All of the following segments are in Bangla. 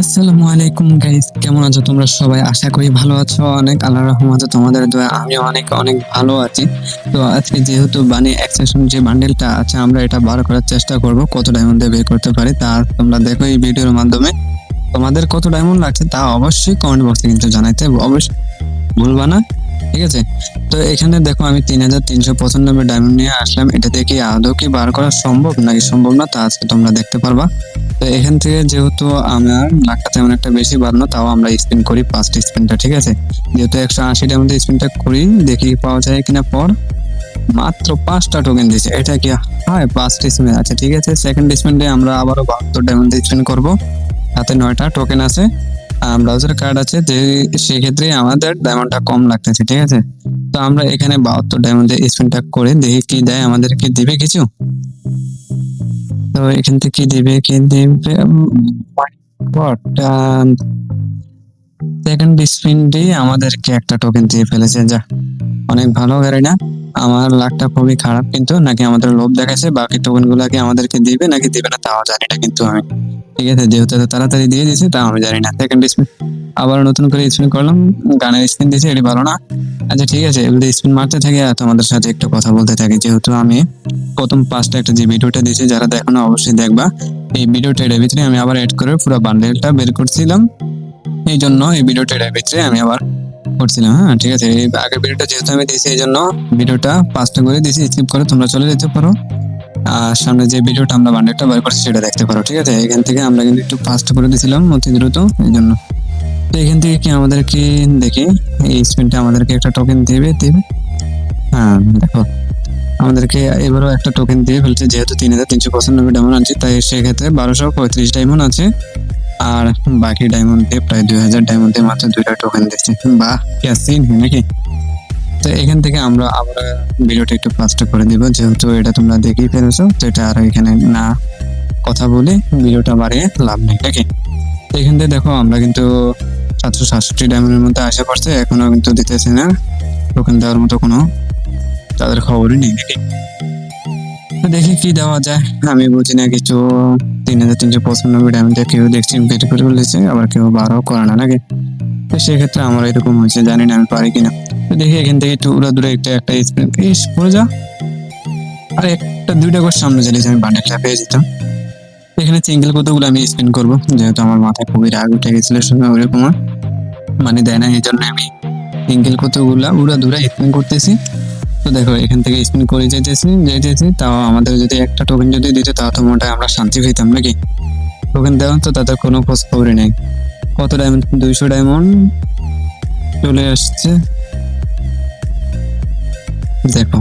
আসসালামু আলাইকুম গাইস কেমন আছো তোমরা সবাই? আশা করি ভালো আছো। অনেক আল্লাহ রহমতে তোমাদের দয়া। আমি অনেক অনেক ভালো আছি। তো আজকে যেহেতু বানি অ্যাক্সেশন যে বান্ডেলটা আছে, আমরা এটা বার করার চেষ্টা করব। কত ডায়মন্ড দিয়ে বের করতে পারি তা তোমরা দেখো এই ভিডিওর মাধ্যমে। তোমাদের কত ডায়মন্ড লাগছে তা অবশ্যই কমেন্ট বক্সে কিন্তু জানাইতে অবশ্যই ভুলবা না। ঠিক আছে? তো এখানে দেখো আমি তিন হাজার তিনশো পঁচানব্বই ডায়মন্ড নিয়ে আসলাম। এটা থেকে আদৌ কি বার করা সম্ভব নাকি সম্ভব না তা আজকে তোমরা দেখতে পারবা। তো এখান থেকে যেহেতু আমার লাখটা তেমন একটা বেশি বাড়লো তাও আমরা স্পিন করি পাঁচটা স্পিনটা ঠিক আছে? যেহেতু একশো আশিটার মধ্যে স্পিনটা করি, দেখি পাওয়া যায় কিনা পর। মাত্র পাঁচটা টোকেন দিয়েছে। এটা কি হয়? পাঁচটা স্পিন আছে, ঠিক আছে? সেকেন্ড স্পিনে আমরা আবারও বাহাত্তর ডায়মন্ড স্পিন করব। হাতে নয়টা টোকেন আছে। ব্রাউজার কার্ড আছে যে সেক্ষেত্রে আমাদের ডায়মন্ডটা কম লাগতেছে, ঠিক আছে? তো আমরা এখানে বাহাত্তর ডায়মন্ডে স্পিনটা করে দেখি কি দেয় আমাদেরকে দিবে কিছু? তো এখান থেকে কি দিবে কি দিবে? সেকেন্ড স্পিন দিয়ে আমাদেরকে একটা টোকেন দিয়ে ফেলেছে, যা অনেক ভালো গাড়ি না আমার লাকটা খুবই খারাপ কিন্তু নাকি আমাদের লোভ দেখাচ্ছে বাকি টোকেন গুলাকে আমাদেরকে দিবে নাকি দিবে না তাও জানি না কিন্তু আমি। ঠিক আছে, যেহেতু তাড়াতাড়ি দিয়ে দিয়েছে তাও আমি জানি না। সেকেন্ড স্পিন আবার নতুন করে স্পিন করলাম, গানের স্পিন দিয়েছে, এটি ভালো না। আচ্ছা ঠিক আছে, এগুলো স্পিন মারতে থাকি আর তোমাদের সাথে একটু কথা বলতে থাকি। যেহেতু আমি প্রথম পাঁচটা একটা যে ভিডিওটা দিয়েছি, যারা দেখো না অবশ্যই দেখবা, এই ভিডিওটা এর ভিতরে আমি আবার এড করে পুরো বান্ডেলটা বের করছিলাম। এই জন্য এই ভিডিওটা এর ভিতরে আমি আবার করছিলাম হ্যাঁ ঠিক আছে। আগের ভিডিওটা যেহেতু আমি দিয়েছি, এই জন্য ভিডিওটা পাঁচটা করে দিয়েছি স্কিপ করে, তোমরা চলে যেতে পারো। আর সামনে যে ভিডিওটা আমরা বান্ডেলটা বের করছি, সেটা দেখতে পারো, ঠিক আছে? এখান থেকে আমরা কিন্তু একটু ফাস্ট করে দিয়েছিলাম অতি দ্রুত, এই জন্য। তো এখান থেকে কি আমাদেরকে, দেখি, এই স্পিনটা আমাদেরকে একটা টোকেন দেবে দেবে? হ্যাঁ দেখো। আমাদেরকে এবারও একটা টোকেন দিয়ে ফেলছে, যেহেতু তিন হাজার তিনশো পঁচানব্বই ডায়মন্ড আছে তাই সেক্ষেত্রে বারোশো পঁয়ত্রিশ ডায়মন্ড আছে। আর বাকি ডায়মন্ড দিয়ে প্রায় দুই হাজার ডায়মন্ড দিয়ে মাত্র দুইটা টোকেন দিচ্ছে বা সিন নাকি? তো এখান থেকে আমরা আবার ভিডিওটা একটু ফাস্ট করে দিব। যেহেতু এটা তোমরা দেখেই ফেলেছো, তো এটা আর এখানে না কথা বলে ভিডিওটা বাড়িয়ে লাভ নেই, নাকি? এখান থেকে দেখো, আমরা কিন্তু সাতশো সাতষট্টি ডায়মন্ডের মধ্যে আসে পড়ছে, এখনও কিন্তু দিতেছে না। টোকেন দেওয়ার মতো কোনো তাদের খবরই নেই, নাকি? দেখি কি দেওয়া যায়। আমি বুঝি না কিছু। তিন হাজার তিনশো পঁচানব্বই ডায়মন্ডে কেউ দেখছি বের করে ফেলেছে, আবার কেউ বারো করে না নাকি? তো সেক্ষেত্রে আমার এরকম হয়েছে, জানি না আমি পারি কিনা। তো দেখি এখান থেকে একটু উড়া দূরে একটা একটা স্প্রিন ইস পড়ে যা। আরে একটা, দুইটা করে সামনে চলে আমি বান্ডেলটা পেয়ে যেতাম। এখানে সিঙ্গেল কতগুলো আমি স্পিন করব? যেহেতু আমার মাথায় খুবই রাগ উঠে গেছিল সময় ওরকম আর মানে দেয় না, এই জন্য আমি সিঙ্গেল কতগুলা উড়া দূরে স্পিন করতেছি। তো দেখো, এখান থেকে স্পিন করে যেতেছি যেতেছি, তাও আমাদের যদি একটা টোকেন যদি দিত, তাও তো মোটাই আমরা শান্তি পেতাম নাকি? টোকেন দেওয়া তো তাদের কোনো খোঁজ খবরই নেই। কত ডায়মন্ড দুইশো ডায়মন্ড চলে আসছে। দেখো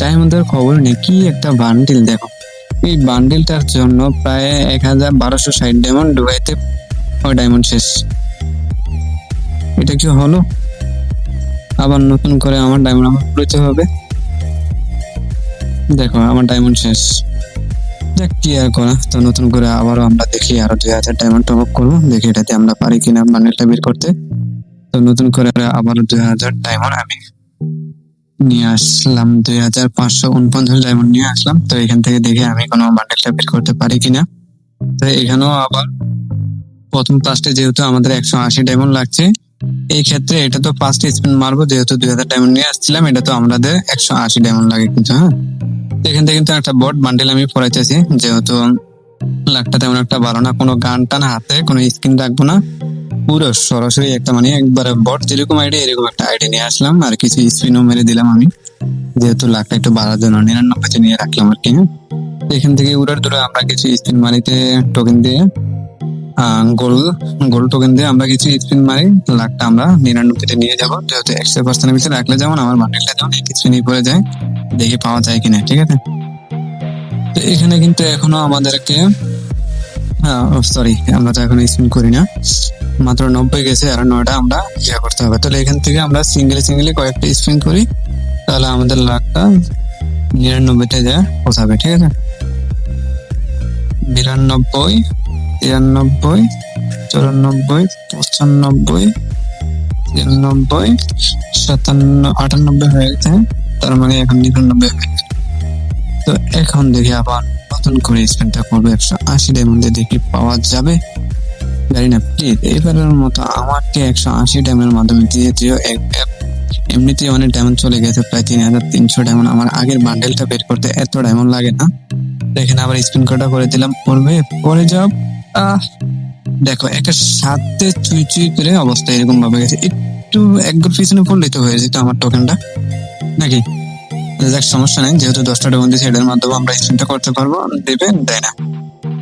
ডায়মন্ডের খবর নেই, কি একটা বান্ডিল দেখো। এই বান্ডিলটার জন্য প্রায় এক হাজার বারোশো ষাট ডায়মন্ড ডুবাইতে ডায়মন্ড শেষ। এটা কি হলো? আবার নতুন করে আমার ডায়মন্ড আমার খুলতে হবে। দেখো, আমার ডায়মন্ড শেষ। দেখ কি আর করা, তো নতুন করে আবারও আমরা দেখি আরও দুই হাজার ডায়মন্ড টপ আপ করব। দেখি এটাতে আমরা পারি কিনা বান্ডেলটা বের করতে। তো নতুন করে আবারও দুই হাজার ডায়মন্ড আমি নিয়ে আসলাম। দুই হাজার পাঁচশো উনপঞ্চাশ ডায়মন্ড নিয়ে আসলাম। তো এখান থেকে দেখে আমি কোনো বান্ডেলটা বের করতে পারি কিনা। তো এখানেও আবার প্রথম পাঁচটে যেহেতু আমাদের একশো আশি ডায়মন্ড লাগছে এই ক্ষেত্রে এটা তো ফার্স্ট স্পিন মারবো, যেহেতু দুই হাজার ডায়মন্ড নিয়ে আসছিলাম, এটা তো আমাদের একশো আশি ডায়মন্ড লাগে কিন্তু হ্যাঁ? এখান থেকে কিন্তু একটা বট বান্ডেল আমি পড়াইতেছি, যেহেতু লাখটা তেমন একটা ভালো না, কোনো গান টান হাতে, কোনো স্ক্রিন রাখব না। পুরো সরাসরি একটা মানে একবারে বট যেরকম আইডি এরকম একটা আইডি নিয়ে আসলাম, আর কিছু স্পিনও মেরে দিলাম আমি। যেহেতু লাখটা একটু বাড়ার জন্য নিরানব্বইতে নিয়ে রাখলাম আর কি হ্যাঁ? এখান থেকে উড়ার দূরে আমরা কিছু স্পিন মারিতে টোকেন দিয়ে গোল গোল টোকেন দিয়ে আমরা কিছু স্পিন মারি। লাখটা আমরা নিরানব্বইতে নিয়ে যাব। যেহেতু একশো পার্সেন্টের ভিতরে রাখলে যেমন আমার বান্ডেলটা যেমন স্পিনই পড়ে যায়, দেখে পাওয়া যায় কিনা, ঠিক আছে? তো এখানে কিন্তু এখনও আমাদেরকে সরি আমরা তো এখন স্পিন করি না। মাত্র নব্বই গেছে, আর নয়টা আমরা ইয়ে করতে হবে। তাহলে এখান থেকে আমরা সিঙ্গেল সিঙ্গেলি কয়েকটা স্পিন করি। তাহলে আমাদের লাখটা নিরানব্বইতে যা পৌঁছাবে, ঠিক আছে? বিরানব্বই তিরানব্বই, চুরানব্বই, পঁচানব্বই, তিরানব্বই, সাতান্ন, আটানব্বই হয়ে গেছে। তার মানে এখন নিরানব্বই হয়ে গেছে। তো এখন দেখি আবার নতুন করে স্পেনটা করব। একশো আশি ডায়মন্ডে দেখি পাওয়া যাবে। জানি না প্লিজ এবারের মতো আমাকে একশো আশি ডায়মন্ডের মাধ্যমে দিয়ে দিও। এমনিতেই অনেক ডায়মন্ড চলে গেছে, প্রায় তিন হাজার তিনশো ডায়মন্ড। আমার আগের বান্ডেলটা বের করতে এত ডায়মন্ড লাগে না। দেখেন, আবার স্পিন কটা করে দিলাম। পড়বে পরে আহ দেখো, একটা সাথে চুই চুই করে অবস্থা এরকম ভাবে গেছে। একটু একবার পিছনে পড়লেই তো হয়ে যেত আমার টোকেনটা নাকি? যাক, সমস্যা নেই। যেহেতু দশটা দিয়েছে, এটার মাধ্যমে আমরা স্পিনটা করতে পারব। দেবে, দেয় না।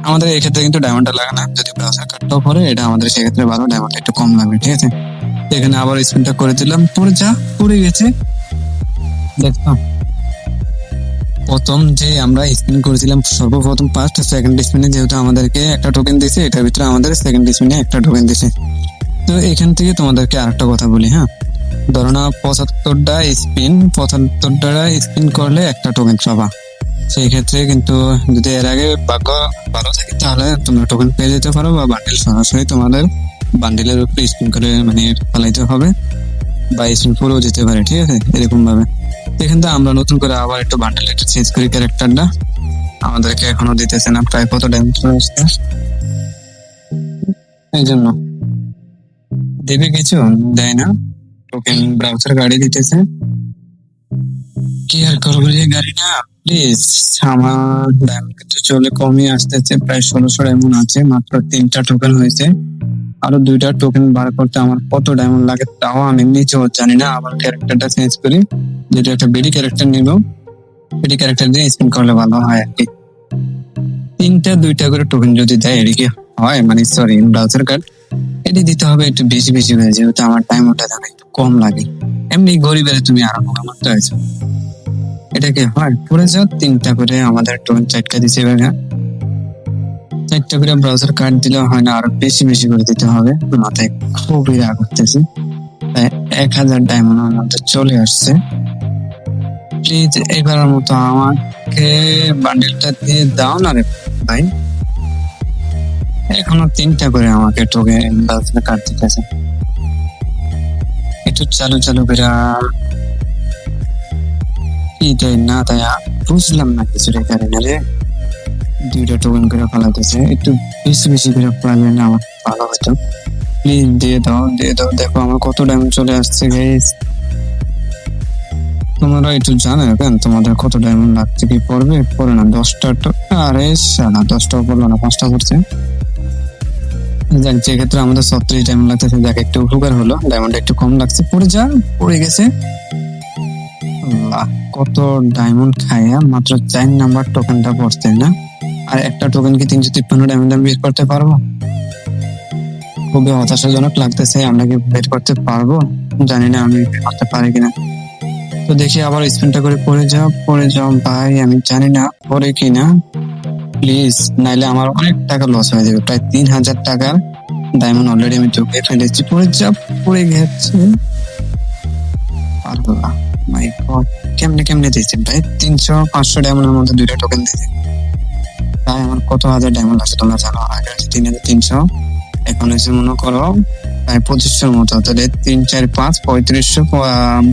আমাদের এই ক্ষেত্রে কিন্তু ডায়মন্ডটা লাগে না। যদি ব্রাউজার কাটটাও পরে এটা আমাদের সেক্ষেত্রে ভালো। ডায়মন্ড একটু কম লাগবে, ঠিক আছে? এখানে আবার স্পিনটা করে দিলাম। পরে যা, পড়ে গেছে। দেখলাম প্রথম যে আমরা স্পিন করেছিলাম, সর্বপ্রথম ফার্স্ট সেকেন্ড স্পিনে যেহেতু আমাদেরকে একটা টোকেন দিয়েছে, এটার ভিতরে আমাদের সেকেন্ড স্পিনে একটা টোকেন দিয়েছে। তো এখান থেকে তোমাদেরকে আরেকটা কথা বলি হ্যাঁ? ধরো না, পঁচাত্তরটা স্পিন পঁচাত্তরটা স্পিন করলে একটা টোকেন পাবা। সেই ক্ষেত্রে কিন্তু যদি এর আগে ভাগ্য ভালো থাকে, তাহলে তোমরা টোকেন পেয়ে যেতে পারো বা বান্ডিল সরাসরি তোমাদের বান্ডিলের উপরে স্পিন করে মানে ফেলাইতে হবে বা স্পিন পুরো যেতে পারে, ঠিক আছে? এরকম ভাবে এখান আমরা নতুন করে আবার একটু বান্ডেল একটু চেঞ্জ করি ক্যারেক্টারটা আমাদেরকে এখনও দিতেছে না প্রায় কত ড্যামেজ আসছে? এই জন্য। দেবে কিছু? দেয় না। টোকেন ব্রাউজার গাড়ি দিতেছে। কি আর করব যে গাড়ি না? প্লিজ আমার দাম চলে কমই আসতেছে, প্রায় ষোলোশো ডায়মন্ড আছে, মাত্র তিনটা টোকেন হয়েছে। আরও দুইটা টোকেন বার করতে আমার কত ডায়মন্ড লাগে তাও আমি নিজেও জানি না। আবার ক্যারেক্টারটা চেঞ্জ করি, যেটা একটা বেডি ক্যারেক্টার নিব বেডি ক্যারেক্টার দিয়ে স্পিন করলে ভালো হয় আর কি। তিনটা, দুইটা করে টোকেন যদি দেয়, এদিকে হয় মানে সরি ব্রাউজার কার্ড এটি দিতে হবে একটু বেশি বেশি করে, যেহেতু আমার টাইম ওটা দাম একটু কম লাগে। এমনি গরিবের তুমি আরও মারতে হয়েছে এটা কি হয় পরে যাও, তিনটা করে আমাদের টোকেন চারটা দিছে এবার চারটা করে ব্রাউজার কার্ড দিলে হয় না, আরও বেশি বেশি করে দিতে হবে। মাথায় খুবই রাগ করতেছে এক হাজার ডায়মন্ড আমার মধ্যে চলে আসছে। প্লিজ এবারের মতো আমাকে বান্ডেলটা দিয়ে দাও না রে ভাই। এখনও তিনটা করে আমাকে টোকে ব্রাউজার কার্ড দিতেছে। একটু চালু চালু করে কি দেয় না তাই বুঝলাম না কিছু রে কারণে রে। দুইটা টোকেন করে ফেলাতেছে একটু বেশি বেশি করে ফেলালে না, আমার ভালো হতো প্লিজ দিয়ে দাও দিয়ে দাও। দেখো আমার কত ডায়মন্ড চলে আসছে গাইস তোমরা একটু জানো কেন তোমাদের কত ডায়মন্ড লাগছে, কি পড়বে? পড়ে না, দশটা আরে সালা দশটাও পড়ল না, পাঁচটা পড়ছে। যাক যে ক্ষেত্রে আমাদের ছত্রিশ ডায়মন্ড লাগতেছে, যাক, একটু উপকার হলো। ডায়মন্ড একটু কম লাগছে, পড়ে যা, পড়ে গেছে। কত ডায়মন্ড খায়া মাত্র চার নাম্বার টোকেনটা পড়ছে, না? আর একটা টোকেন কি তিনশো তিপ্পান্ন ডায়মন্ড আমি বের করতে পারব? খুবই হতাশাজনক লাগতেছে, আমরা কি বের করতে পারব? জানি না আমি বের করতে পারি কিনা। তো দেখি আবার স্পিনটা করে পড়ে যাও পড়ে যাও ভাই, আমি জানি না পরে কিনা। প্লিজ নাইলে আমার অনেক টাকা লস হয়ে যাবে, প্রায় তিন হাজার টাকার ডায়মন্ড অলরেডি আমি চোখে ফেলেছি। পড়ে যা পড়ে গেছে। পারব না মাই গড কেমনে কেমনে দিয়েছে ভাই? তিনশো পাঁচশো ডায়মন্ডের মধ্যে দুইটা টোকেন দিয়েছে তাই আমার কত হাজার ডায়মন্ড আছে তোমরা জানো? আগে তিন হাজার তিনশো, এখন হচ্ছে মনে করো প্রায় পঁচিশশোর মতো। তাহলে তিন, চার, পাঁচ, পঁয়ত্রিশশো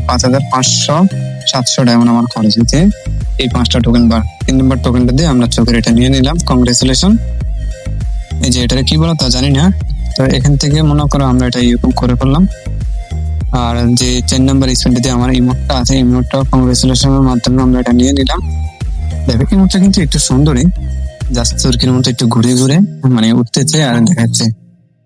পাঁচ হাজার পাঁচশো, সাতশো ডায়মন্ড আমার খরচ হয়েছে। এই পাঁচটা টোকেন বার, তিন নম্বর টোকেনটা দিয়ে আমরা চোখের এটা নিয়ে নিলাম। কংগ্রেচুলেশন এই যে এটা কি বলো তা জানি না। তো এখান থেকে মনে করো আমরা এটা ইউকুম করে ফেললাম। আর যে চার নাম্বার স্পিনটা দিয়ে আমার ইমোটটা আছে ইমোটটা কংগ্রেচুলেশনের মাধ্যমে আমরা এটা নিয়ে নিলাম। দেখো ইমোটটা কিন্তু একটু সুন্দরই চরকির মতো একটু ঘুরে ঘুরে মানে উঠতেছে আর দেখাচ্ছে।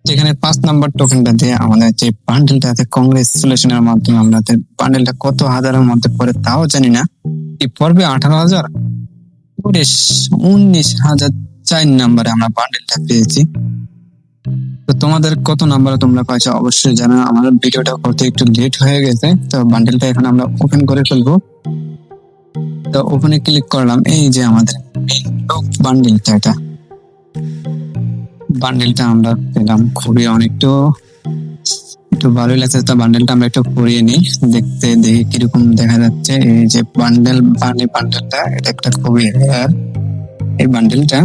যেখানে পাঁচ নাম্বার টোকেনটা দিয়ে আমাদের যে বান্ডেলটা আছে কংগ্রেচুলেশনের মাধ্যমে আমরা বান্ডেলটা কত হাজারের মধ্যে পড়ে তাও জানি না। কি পড়বে আঠারো হাজার, উনিশ হাজার চার নাম্বারে আমরা বান্ডেলটা পেয়েছি। তো তোমাদের কত নাম্বারে তোমরা পাইছো অবশ্যই জানো। আমাদের ভিডিওটা করতে একটু লেট হয়ে গেছে, তো বান্ডেলটা এখন আমরা ওপেন করে ফেলব। তো ওপেনে ক্লিক করলাম, এই যে আমাদের বান্ডিলটা এটা। বান্ডেলটা আমরা পেলাম খুবই অনেকটু, একটু ভালোই লাগছে। তো বান্ডেলটা আমরা একটু পরিয়ে নিই, দেখতে দেখি কীরকম দেখা যাচ্ছে। এই যে বান্ডেল বানি বান্ডেলটা এটা একটা খুবই rare। এই বান্ডেলটা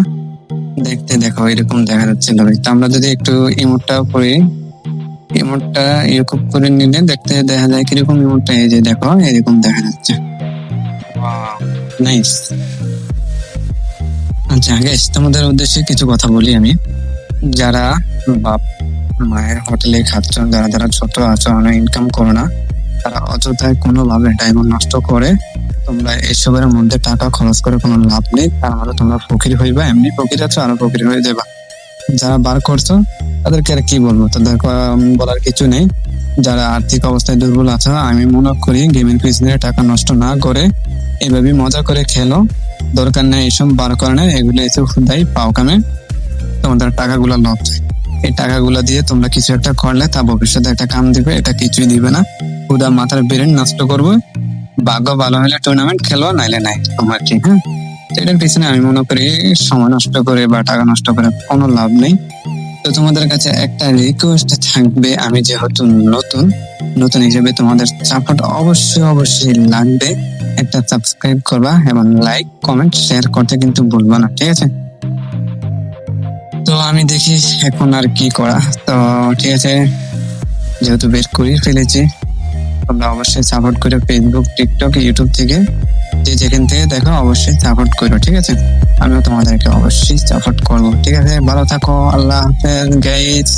দেখতে দেখো, এরকম দেখা যাচ্ছে তো আমরা যদি একটু ইমোটটা করি ইমোটটা এরকম করে নিলে দেখতে দেখা যায় কীরকম ইমোটটা এই যে দেখো, এরকম দেখা যাচ্ছে। নাইস আচ্ছা গাইস তোমাদের উদ্দেশ্যে কিছু কথা বলি আমি। যারা বাপ, মায়ের হোটেলে খাচ্ছ, যারা যারা ছোট আছো, অনেক ইনকাম করো না, তারা অযথায় কোনোভাবে ডায়মন্ড নষ্ট করে তোমরা এসবের মধ্যে টাকা খরচ করে কোনো লাভ নেই তার মানে তোমরা ফকির হইবা, এমনি ফকির আছো, আরও ফকির হয়ে যাবা। যারা বার করছ তাদেরকে আর কি বলব? তাদের বলার কিছু নেই। যারা আর্থিক অবস্থায় দুর্বল আছে, আমি মনে করি গেমের পিছনে টাকা নষ্ট না করে এভাবে মজা করে খেলো। দরকার নেই এইসব বার করে না এগুলো এসে খুদাই পাও কামে। তোমাদের টাকাগুলো লস। যায় এই টাকাগুলো দিয়ে তোমরা কিছু একটা করলে, তা ভবিষ্যতে একটা কাম দিবে, এটা কিছুই দিবে না। খুদা মাথার ব্রেন নষ্ট করবে। ভাগ্য ভালো হলে টুর্নামেন্ট খেলো, নাইলে নাই। তোমার কি হ্যাঁ? এটার পিছনে আমি মনে করি সময় নষ্ট করে বা টাকা নষ্ট করে কোনো লাভ নেই। তো তোমাদের কাছে একটা রিকোয়েস্ট থাকবে, আমি যেহেতু নতুন নতুন হিসেবে তোমাদের সাপোর্ট অবশ্যই অবশ্যই লাগবে। একটা সাবস্ক্রাইব করবা এবং লাইক কমেন্ট শেয়ার করতে কিন্তু ভুলবা না, ঠিক আছে? তো আমি দেখি এখন আর কি করা। তো ঠিক আছে, যেহেতু বের করে ফেলেছি, তোমরা অবশ্যই সাপোর্ট করে ফেসবুক টিকটক ইউটিউব থেকে যে যেখান থেকে দেখো, অবশ্যই সাপোর্ট করো, ঠিক আছে? আমিও তোমাদেরকে অবশ্যই সাপোর্ট করব, ঠিক আছে? ভালো থাকো, আল্লাহ হাফেজ গাইজ